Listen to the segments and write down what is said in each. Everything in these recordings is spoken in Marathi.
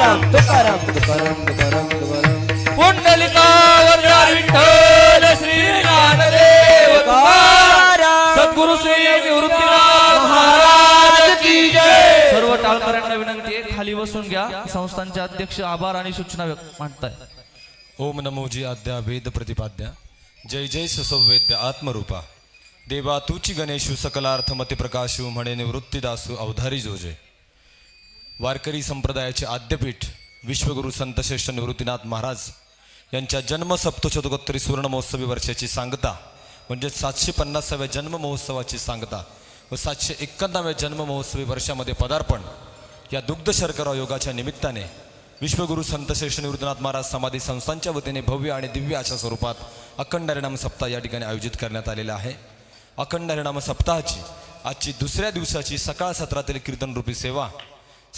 तुकाराम तुकाराम. तुकाराम तुकाराम तुकाराम पुंडलिका वरदार विठ्ठल श्री ज्ञानदेव तुकाराम. सद्गुरु श्री निवृत्तीनाथ महाराज की जय. सर्व टाळकऱ्यांना विनंती आहे खाली बसून घ्या. संस्थांचे अध्यक्ष आभार आणि सूचना व्यक्त मांडताय. ओम नमो जी आद्या वेद प्रतिपाद्या. जय जय सुसवेद्य आत्मरूपा. देवा तुची गणेशू सकलार्थ मतिप्रकाशू म्हणे निवृत्तीदासू अवधारी जोजे. वारकरी संप्रदायाचे आद्यपीठ विश्वगुरू संतश्रेष्ठ निवृत्तीनाथ महाराज यांच्या जन्म सप्तशतकोत्तरी सुवर्ण महोत्सवी वर्षाची सांगता म्हणजे सातशे पन्नासाव्या जन्म महोत्सवाची सांगता व सातशे एक्क्याण्णव्या जन्म महोत्सवी वर्षामध्ये पदार्पण या दुग्ध शर्करा योगाच्या निमित्ताने विश्वगुरू संतश्रेष्ठ निवृत्तीनाथ महाराज समाधी संस्थांच्या वतीने भव्य आणि दिव्य अशा स्वरूपात अखंड हरिनाम सप्ताह या ठिकाणी आयोजित करण्यात आलेला आहे. अखंड हरिनाम सप्ताहाची आजची दुसऱ्या दिवसाची सकाळ सत्रातील कीर्तनरूपी सेवा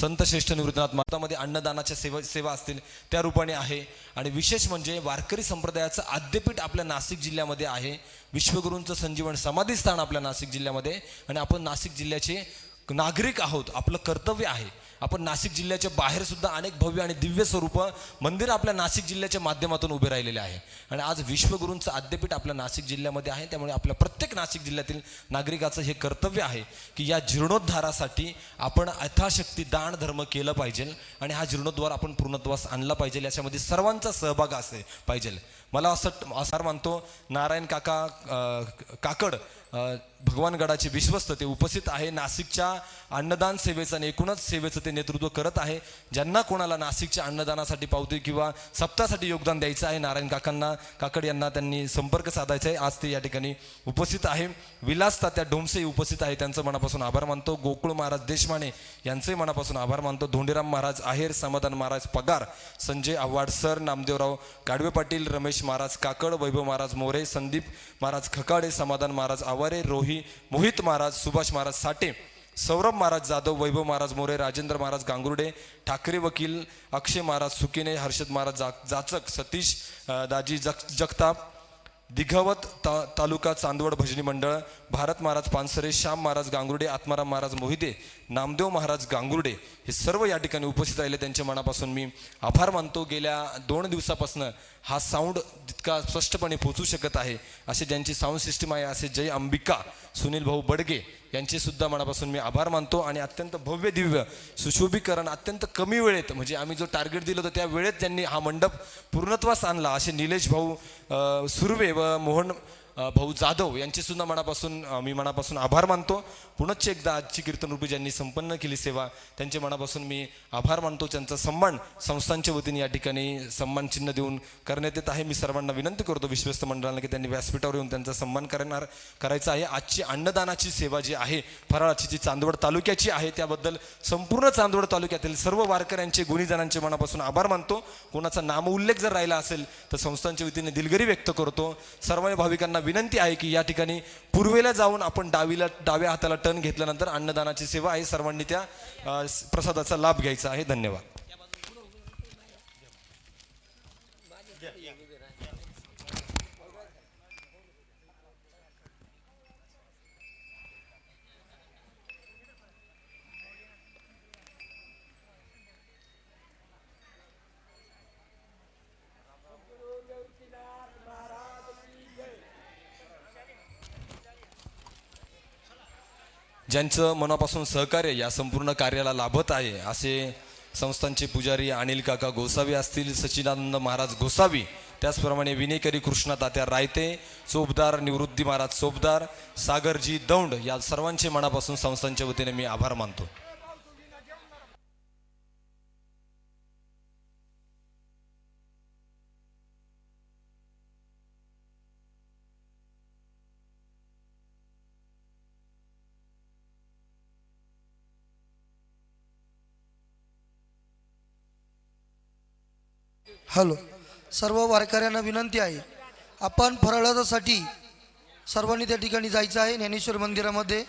संत श्रेष्ठ निवृत्तीनाथ मातामध्ये अन्नदानाच्या सेवा सेवा असतील त्या रूपाने आहे. आणि विशेष म्हणजे वारकरी संप्रदायाचं आद्यपीठ आपल्या नाशिक जिल्ह्यामध्ये आहे. विश्वगुरूंचं संजीवन समाधी स्थान आपल्या नाशिक जिल्ह्यामध्ये. आणि आपण नाशिक जिल्ह्याचे नागरिक आहोत आपलं कर्तव्य आहे. आपण नाशिक जिल्ह्याच्या बाहेर सुद्धा अनेक भव्य आणि दिव्य स्वरूप मंदिर आपल्या नाशिक जिल्ह्याच्या माध्यमातून उभे राहिलेले आहे. आणि आज विश्वगुरूंचं आद्यपीठ आपल्या नाशिक जिल्ह्यामध्ये आहे. त्यामुळे आपल्या प्रत्येक नाशिक जिल्ह्यातील नागरिकाचं हे कर्तव्य आहे की या जीर्णोद्धारासाठी आपण यथाशक्ती दान धर्म केलं पाहिजे आणि हा जीर्णोद्धार आपण पूर्णत्वास आणला पाहिजे. याच्यामध्ये सर्वांचा सहभाग असे पाहिजे. मला असं असार मानतो नारायण काका काकड भगवानगडाचे विश्वस्त ते उपस्थित आहे. नाशिकच्या अन्नदान सेवेचं आणि एकूणच सेवेचं ते नेतृत्व करत आहे. ज्यांना कोणाला नाशिकच्या अन्नदानासाठी पावती किंवा सप्तासाठी योगदान द्यायचं आहे नारायण काकांना काकड यांना त्यांनी संपर्क साधायचा आहे. आज ते या ठिकाणी उपस्थित आहे. विलास तात्या डोमसे उपस्थित आहे. त्यांचं मनापासून आभार मानतो. गोकुळ महाराज देशमाने यांचंही मनापासून आभार मानतो. धोंडीराम महाराज आहेर समाधान महाराज पगार संजय आव्हाड सर नामदेवराव गाडवे पाटील रमेश महाराज काकड वैभव महाराज मोरे संदीप महाराज खकाडे समाधान महाराज आवारे रोही मोहित महाराज सुभाष महाराज साठे सौरभ महाराज जाधव वैभव महाराज मोरे राजेंद्र महाराज गांगुर्डे ठाकरे वकील अक्षय महाराज सुकिने हर्षद महाराज जा जाचक सतीश दाजी जग जगताप दिघवत ता तालुका चांदवड भजनी मंडळ भारत महाराज पानसरे श्याम महाराज गांगुर्डे आत्माराम महाराज मोहिते नामदेव महाराज गांगुर्डे हे सर्व या ठिकाणी उपस्थित राहिले. त्यांच्या मनापासून मी आभार मानतो. गेल्या दोन दिवसापासून हा साऊंड जितका स्पष्टपणे पोचू शकत आहे असे ज्यांची साऊंड सिस्टीम आहे असे जय अंबिका सुनील भाऊ बडगे यांचे सुद्धा मनापासून मी आभार मानतो आणि अत्यंत भव्य दिव्य सुशोभीकरण अत्यंत कमी वेळेत म्हणजे आम्ही जो टार्गेट दिलं होतं त्या वेळेत त्यांनी हा मंडप पूर्णत्वास आणला असे निलेश भाऊ सुर्वे व मोहन भाऊ जाधव यांचे सुद्धा मनापासून मी मनापासून आभार मानतो. पुनश्च एकदा आजची कीर्तनरूपी ज्यांनी संपन्न केली सेवा त्यांचे मनापासून मी आभार मानतो. त्यांचा सन्मान संस्थांच्या वतीने या ठिकाणी सन्मान चिन्ह देऊन करण्यात येत आहे. मी सर्वांना विनंती करतो विश्वस्त मंडळांना की त्यांनी व्यासपीठावर येऊन त्यांचा सन्मान करणार करायचा आहे. आजची अन्नदानाची सेवा जी आहे फराळाची जी चांदवड तालुक्याची आहे त्याबद्दल संपूर्ण चांदवड तालुक्यातील सर्व वारकऱ्यांचे गुणीजनांचे मनापासून आभार मानतो. कोणाचा नामउल्लेख जर राहिला असेल तर संस्थांच्या वतीने दिलगिरी व्यक्त करतो. सर्व भाविकांना विनंती आहे की या ठिकाणी पूर्वेला जाऊन आपण डावीला डाव्या हाताला टर्न घेतल्यानंतर अन्नदानाची सेवा आहे. सर्वांनी त्या प्रसादाचा लाभ घ्यायचा आहे. धन्यवाद. ज्यांचं मनापासून सहकार्य या संपूर्ण कार्याला लाभत आहे असे संस्थांचे पुजारी अनिल काका गोसावी असतील सच्चिदानंद महाराज गोसावी त्याचप्रमाणे विनेकरी कृष्णा तात्या रायते चोपदार निवृत्ती महाराज चोपदार सागरजी दौंड या सर्वांचे मनापासून संस्थांच्या वतीने मी आभार मानतो. हॅलो. सर्व वारकऱ्यांना विनंती आहे. आपण फराळासाठी सर्वांनी त्या ठिकाणी जायचं आहे ज्ञानेश्वर मंदिरामध्ये.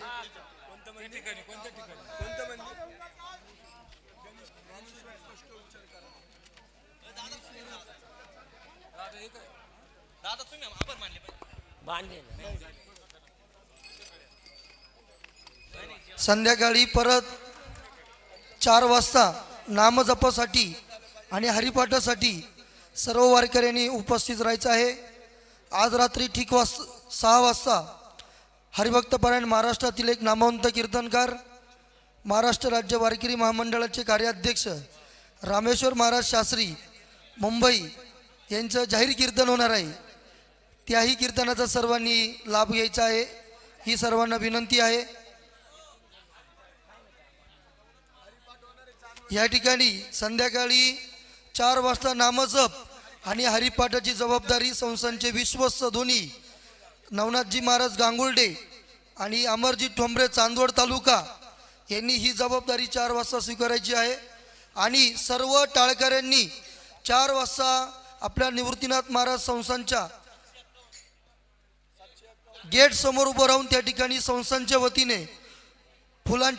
संध्याकाळी परत चार वाजता नामजपासाठी आणि हरिपाठासाठी सर्व वारकऱ्यांनी उपस्थित राहायचं आहे. आज रात्री ठीक वाज सहा वाजता हरिभक्तपरायण महाराष्ट्रातील एक नामवंत कीर्तनकार महाराष्ट्र राज्य वारकरी महामंडळाचे कार्याध्यक्ष रामेश्वर महाराज शास्त्री मुंबई यांचं जाहीर कीर्तन होणार आहे. त्याही कीर्तनाचा सर्वांनी लाभ घ्यायचा आहे. ही सर्वांना विनंती आहे. या ठिकाणी संध्याकाळी चार वाजता नामजप आणि हरिपाठाची जबाबदारी संस्थांचे विश्वस्त धोनी नवनाथजी महाराज गांगुर्डे आणि अमरजी ठोंबरे चांदवड तालुका यांनी ही जबाबदारी चार वाजता स्वीकारायची आहे. आणि सर्व टाळकऱ्यांनी चार वाजता आपल्या निवृत्तीनाथ महाराज संस्थांच्या गेट समोर उभं राहून त्या ठिकाणी संस्थांच्या वतीने फुलांच्या